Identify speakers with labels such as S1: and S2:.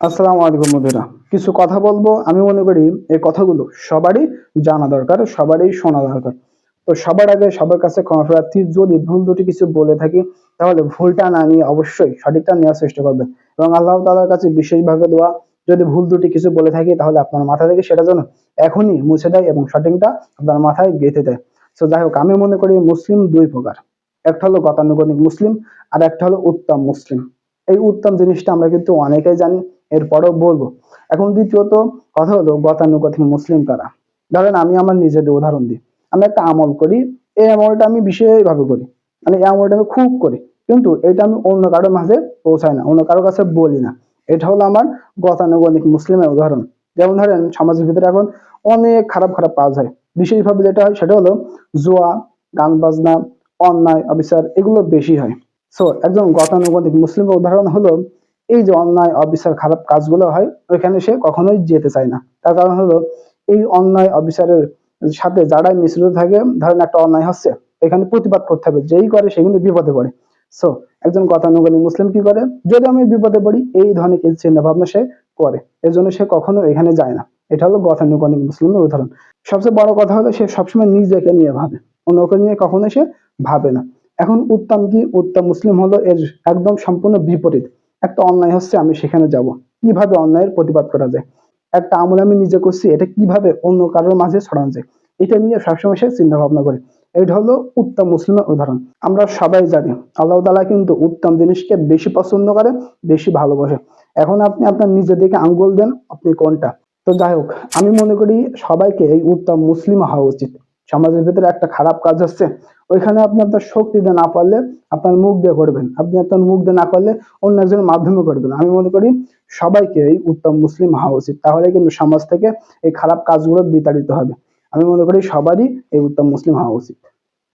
S1: আসসালামু আলাইকুম বন্ধুরা। কিছু কথা বলব। আমি মনে করি এই কথাগুলো সবারই জানা দরকার, সবারই শোনা দরকার। তো সবার আগে সবার কাছে ক্ষমা প্রার্থী, যদি ভুল দুটি কিছু বলে থাকি, তাহলে ভুলটা না নিয়ে অবশ্যই সঠিকটা নেওয়ার চেষ্টা করবেন। এবং আল্লাহ তালার কাছে বিশেষভাবে দোয়া, যদি ভুল দুটি কিছু বলে থাকি, তাহলে আপনার মাথা থেকে সেটা যেন এখনই মুছে দেয় এবং সঠিকটা আপনার মাথায় গেঁথে দেয়। তো যাই হোক, আমি মনে করি মুসলিম দুই প্রকার। একটা হলো গতানুগতিক মুসলিম, আর একটা হলো উত্তম মুসলিম। এই উত্তম জিনিসটা আমরা কিন্তু অনেকেই জানি। এরপরেও বলব, এখন দ্বিতীয়ত কথা হলো গতানুগতিক মুসলিম কারা? ধরেন আমি আমার নিজেদের উদাহরণ দিই। আমি একটা আমল করি, এই আমলটা আমি বিশেষভাবে করি। মানে এই আমলটা আমি খুব করি, কিন্তু এটা আমি অন্য কারোর মাঝে পৌঁছাই না, অন্য কারোর কাছে বলি না। এটা হলো আমার গতানুগতিক মুসলিমের উদাহরণ। যেমন ধরেন সমাজের ভিতরে এখন অনেক খারাপ খারাপ কাজ হয়। বিশেষভাবে যেটা হয়, সেটা হলো জুয়া গান বাজনা অন্যায়, অবিচার, এগুলো বেশি হয়। সো একজন গতানুগতিক মুসলিমের উদাহরণ হলো এই যে অন্যায়, অবিচার, খারাপ কাজগুলো হয়, ওইখানে সে কখনোই যেতে চায় না। তার কারণ হলো, এই অন্যায়, অবিচারের সাথে যারাই মিশ্রিত থাকে, ধরেন একটা অন্যায় হচ্ছে, এখানে প্রতিবাদ করতে হবে, যেই করে সে কিন্তু বিপদে পড়ে। সো একজন গতানুগতিক মুসলিম কি করে? যদি আমি বিপদে পড়ি, এই ধরনের চিন্তা ভাবনা সে করে। এর জন্য সে কখনো এখানে যায় না। এটা হলো গতানুগতিক মুসলিমের উদাহরণ। সবচেয়ে বড় কথা হলো, সে সবসময় নিজেকে নিয়ে ভাবে। অন্যকে নিয়ে কখনো সে ভাবে না। এখন উত্তম কি? উত্তম মুসলিম হলো, এর একদম সম্পূর্ণ বিপরীত। একটা অন্যায় হচ্ছে, আমি সেখানে যাব। কীভাবে অন্যায়ের প্রতিবাদ করা যায়? একটা আমল আমি নিজে করছি, এটা কীভাবে অন্য কারোর মাঝে ছড়ানো যায়? এটা নিয়ে সবসময় সে চিন্তা ভাবনা করে। এটা হলো উত্তম মুসলিমের উদাহরণ। আমরা সবাই জানি, আল্লাহ তালা কিন্তু উত্তম জিনিসকে বেশি পছন্দ করে, বেশি ভালোবাসে। এখন আপনি আপনার নিজের দিকে আঙ্গুল দেন, আপনি কোনটা? তো যাই হোক, আমি মনে করি সবাইকে এই উত্তম মুসলিম হওয়া উচিত। সমাজের ভিতরে একটা খারাপ কাজ হচ্ছে, ওইখানে আপনি আপনার শক্তি দিয়ে না পারলে আপনার মুখ দিয়ে করবেন। আপনি আপনার মুখ দিয়ে না করলে অন্য একজনের মাধ্যমে করবেন। আমি মনে করি সবাইকে এই উত্তম মুসলিম হওয়া উচিত। তাহলে কিন্তু সমাজ থেকে এই খারাপ কাজগুলো বিতাড়িত হবে। আমি মনে করি সবারই এই উত্তম মুসলিম হওয়া উচিত।